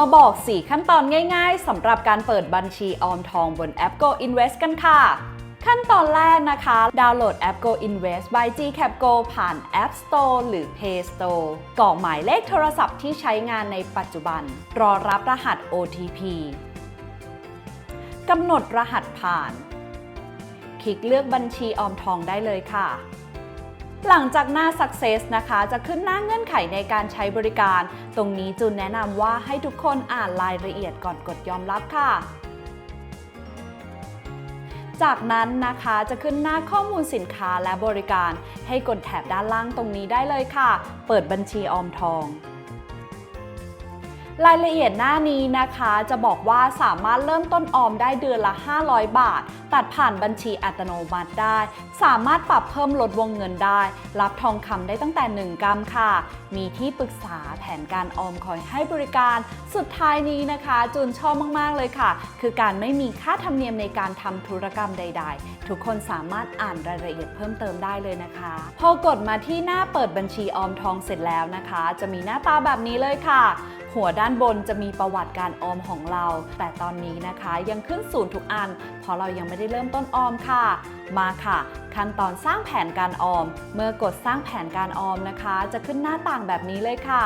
มาบอก 4 ขั้นตอนง่ายๆสำหรับการเปิดบัญชีออมทองบนแอป Go Invest กันค่ะ ขั้นตอนแรกนะคะ ดาวน์โหลดแอป Go Invest by GCap Go ผ่าน App Store หรือ Play Store กรอกหมายเลขโทรศัพท์ที่ใช้งานในปัจจุบัน รอรับรหัส OTP กำหนดรหัสผ่าน คลิกเลือกบัญชีออมทองได้เลยค่ะ หลังจากหน้า Success นะคะ จะขึ้นหน้าเงื่อนไขในการใช้บริการ ตรงนี้จูนแนะนำว่าให้ทุกคนอ่านรายละเอียดก่อนกดยอมรับค่ะจากนั้นนะคะจะขึ้นหน้าข้อมูลสินค้าและบริการ ให้กดแถบด้านล่างตรงนี้ได้เลยค่ะ เปิดบัญชีออมทอง รายละเอียดหน้านี้นะคะจะบอกว่าสามารถเริ่มต้นออมได้เดือนละ 500 บาท ตัดผ่านบัญชีอัตโนมัติได้ สามารถปรับเพิ่มลดวงเงินได้ รับทองคำได้ตั้งแต่ 1 กรัมค่ะ มีที่ปรึกษาแผนการออมคอยให้บริการ สุดท้ายนี้นะคะ จูนชอบมากๆเลยค่ะ คือการไม่มีค่าธรรมเนียมในการทำธุรกรรมใด ๆ ทุกคนสามารถอ่านรายละเอียดเพิ่มเติมได้เลยนะคะ พอกดมาที่หน้าเปิดบัญชีออมทองเสร็จแล้วนะคะ จะมีหน้าตาแบบนี้เลยค่ะ หัวด้านบนจะมีประวัติการออมของเรา แต่ตอนนี้นะคะยังขึ้นศูนย์ทุกอัน เพราะเรายังไม่ได้เริ่มต้นออมค่ะ มาค่ะ ขั้นตอนสร้างแผนการออม เมื่อกดสร้างแผนการออมนะคะ จะขึ้นหน้าต่างแบบนี้เลยค่ะ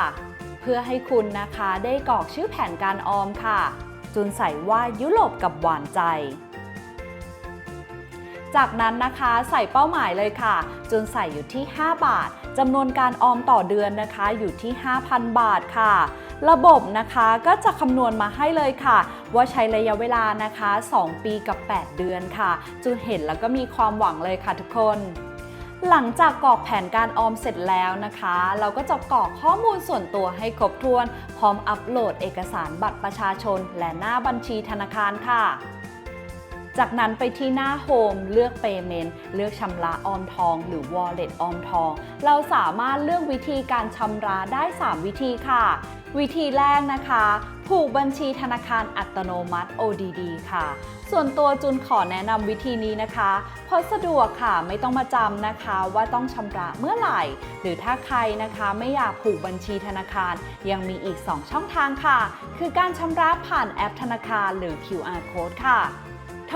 เพื่อให้คุณนะคะได้กรอกชื่อแผนการออมค่ะ จุนใส่ว่ายุโรปกับหวานใจ จากนั้นนะคะใส่เป้าหมายเลยค่ะ จนใส่อยู่ที่ 5 บาทจำนวนการออมต่อเดือนนะคะอยู่ที่ 5,000 บาทค่ะ ระบบนะคะก็จะคำนวณมาให้เลยค่ะ ว่าใช้ระยะเวลานะคะ 2 ปีกับ 8 เดือนค่ะจูนเห็นแล้วก็มีความหวังเลยค่ะทุกคนหลังจากกรอกแผนการออมเสร็จแล้วนะคะ เราก็จะกรอกข้อมูลส่วนตัวให้ครบถ้วน พร้อมอัปโหลดเอกสารบัตรประชาชน และหน้าบัญชีธนาคารค่ะ จากนั้นไปที่หน้า Home เลือก Payment เลือกชำระออมทอง หรือ Wallet ออมทอง เราสามารถเลือกวิธีการชำระได้ 3 วิธีค่ะ วิธีแรกนะคะ ผูกบัญชีธนาคารอัตโนมัติ ODD ค่ะ ส่วนตัวจุนขอแนะนำวิธีนี้นะคะ เพราะสะดวกค่ะไม่ต้องมาจำนะคะว่าต้องชำระเมื่อไหร่ หรือถ้าใครนะคะไม่อยากผูกบัญชีธนาคาร ยังมีอีก 2 ช่องทางค่ะ คือการชำระผ่านแอปธนาคารหรือ QR Code ค่ะ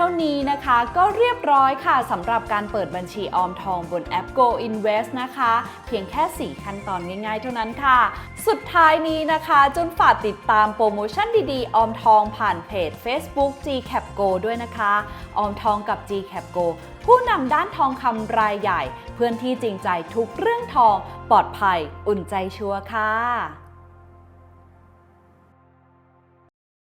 ท่านี้นะคะก็เรียบร้อยค่ะสำหรับการเปิดบัญชีออมทองบนแอป Go Invest นะคะ เพียงแค่ 4 ขั้นตอนง่ายๆ เท่านั้นค่ะ สุดท้ายนี้นะคะจนฝากติดตามโปรโมชั่นดีๆ ออมทองผ่านเพจ Facebook GCap Go ด้วยนะคะ ออมทองกับ GCap Go ผู้นำด้านทองคำรายใหญ่ เพื่อนที่จริงใจทุกเรื่องทอง ปลอดภัย อุ่นใจชัวร์ค่ะ